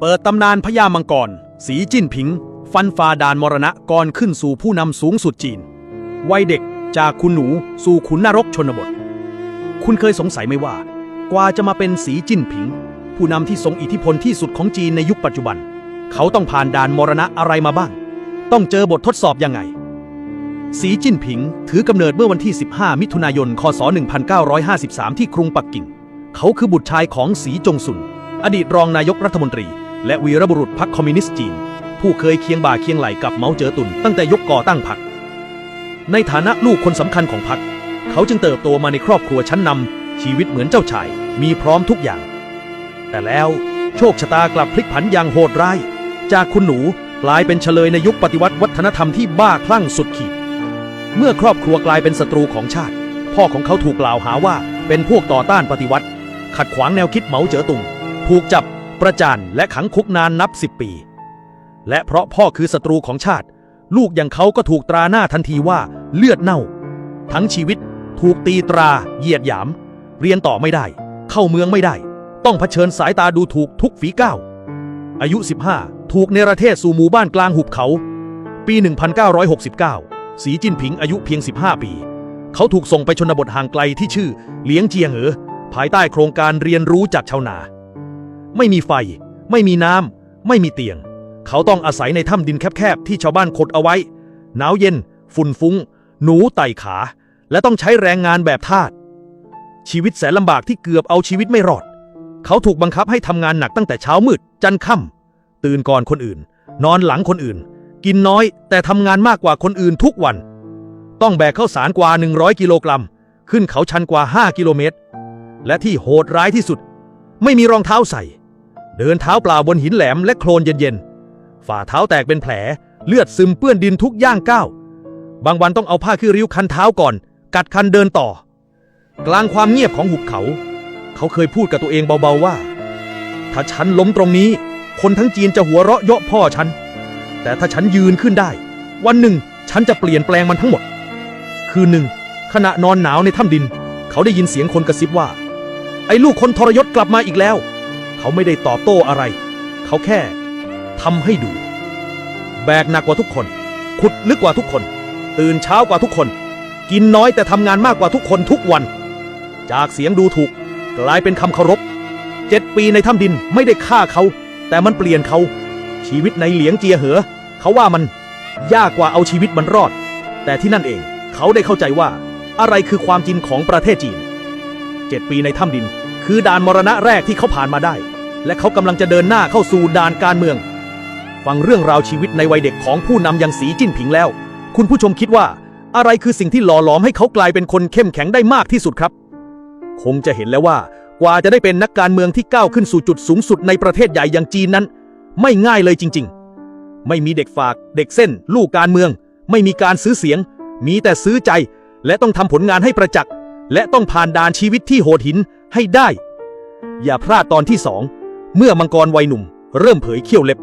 เปิดตำนานพญามังกร สีจิ้นผิง ฟันฝ่าด่านมรณะก่อนขึ้นสู่ผู้นำสูงสุดจีน วัยเด็กจากคุณหนูสู่ขุนนรกชนบท คุณเคยสงสัยไหมว่า กว่าจะมาเป็นสีจิ้นผิง ผู้นำที่ทรงอิทธิพลที่สุดของจีนในยุคปัจจุบัน เขาต้องผ่านด่านมรณะอะไรมาบ้าง ต้องเจอบททดสอบยังไง สีจิ้นผิง ถือกำเนิดเมื่อวันที่ 15 มิถุนายน คศ 1953 ที่กรุงปักกิ่ง เขาคือบุตรชายของสีจงซุน อดีตรองนายกรัฐมนตรี และวีรบุรุษพรรคคอมมิวนิสต์จีน ผู้เคยเคียงบ่าเคียงไหลกับเหมาเจ๋อตุนตั้งแต่ยุคก่อตั้งพรรคในฐานะลูกคนสำคัญของพรรคเขาจึงเติบโตมาในครอบครัวชั้นนำชีวิตเหมือนเจ้าชาย มีพร้อมทุกอย่าง แต่แล้วโชคชะตากลับพลิกผันอย่างโหดร้าย จากคุณหนูกลายเป็นเฉลยในยุคปฏิวัติวัฒนธรรมที่บ้าคลั่งสุดขีด เมื่อครอบครัวกลายเป็นศัตรูของชาติ พ่อของเขาถูกกล่าวหาว่าเป็นพวกต่อต้านปฏิวัติ ขัดขวางแนวคิดเหมาเจ๋อตุง ถูกจับ ประจานและขังคุกนานนับสิบปี และเพราะพ่อคือศัตรูของชาติ ลูกอย่างเขาก็ถูกตราหน้าทันทีว่าเลือดเน่า ทั้งชีวิตถูกตีตราเหยียดหยาม เรียนต่อไม่ได้ เข้าเมืองไม่ได้ ต้องเผชิญสายตาดูถูกทุกฝีก้าวอายุ 15 ถูกเนรเทศสู่หมู่บ้านกลางหุบเขา ปี 1969 สีจิ้นผิงอายุเพียง 15 ปี เขาถูกส่งไปชนบทห่างไกลที่ชื่อเลี้ยงเจียงเหอภายใต้โครงการเรียนรู้จากชาวนา ไม่มีไฟ ไม่มีน้ำ ไม่มีเตียง เขาต้องอาศัยในถ้ำดินแคบๆ ที่ชาวบ้านขดเอาไว้ หนาวเย็น ฝุ่นฟุ้ง หนูไต่ขา และต้องใช้แรงงานแบบทาส ชีวิตแสนลำบากที่เกือบเอาชีวิตไม่รอด เขาถูกบังคับให้ทำงานหนักตั้งแต่เช้ามืด จันค่ำตื่นก่อนคนอื่น นอนหลังคนอื่น กินน้อย แต่ทำงานมากกว่าคนอื่นทุกวัน ต้องแบกข้าวสารกว่า 100 กิโลกรัม ขึ้นเขาชันกว่า 5 กิโลเมตร และที่โหดร้ายที่สุด ไม่มีรองเท้าใส่ เดินเท้าเปล่าบนหินแหลมและโคลนเย็นๆ ฝ่าเท้าแตกเป็นแผล เลือดซึมเปื้อนดินทุกย่างก้าว บางวันต้องเอาผ้าขี้ริ้วคันเท้าก่อน กัดคันเดินต่อ กลางความเงียบของหุบเขา เขาเคยพูดกับตัวเองเบาๆว่า ถ้าฉันล้มตรงนี้ คนทั้งจีนจะหัวเราะเยาะพ่อฉัน แต่ถ้าฉันยืนขึ้นได้ วันหนึ่งฉันจะเปลี่ยนแปลงมันทั้งหมด คืนหนึ่ง ขณะนอนหนาวในถ้ำดิน เขาได้ยินเสียงคนกระซิบว่า ไอ้ลูกคนทรยศกลับมาอีกแล้ว เขาไม่ได้ตอบโต้อะไร เขาแค่ทำให้ดู แบกหนักกว่าทุกคน ขุดลึกกว่าทุกคน ตื่นเช้ากว่าทุกคน กินน้อยแต่ทำงานมากกว่าทุกคนทุกวัน จากเสียงดูถูก กลายเป็นคำเคารพเจ็ดปีในถ้ำดินไม่ได้ฆ่าเขา แต่มันเปลี่ยนเขา ชีวิตในเหลียงเจียเหอ เขาว่ามันยากกว่าเอาชีวิตมันรอด แต่ที่นั่นเองเขาได้เข้าใจว่า อะไรคือความจริงของประเทศจีนเจ็ดปีในถ้ำดิน คือด่านมรณะแรกที่เขาผ่านมาได้ และเขากำลังจะเดินหน้าเข้าสู่ด่านการเมือง ฟังเรื่องราวชีวิตในวัยเด็กของผู้นำอย่างสีจิ้นผิงแล้ว คุณผู้ชมคิดว่าอะไรคือสิ่งที่หล่อหลอมให้เขากลายเป็นคนเข้มแข็งได้มากที่สุดครับ คงจะเห็นแล้วว่ากว่าจะได้เป็นนักการเมืองที่ก้าวขึ้นสู่จุดสูงสุดในประเทศใหญ่อย่างจีนนั้น ไม่ง่ายเลยจริง ๆ ไม่มีเด็กฝาก เด็กเส้น ลูกการเมือง ไม่มีการซื้อเสียง มีแต่ซื้อใจ และต้องทำผลงานให้ประจักษ์ และต้องผ่านด่านชีวิตที่โหดหินให้ได้ อย่าพลาดตอนที่สอง เมื่อมังกรวัยหนุ่ม เริ่มเผยเขี้ยวเล็บ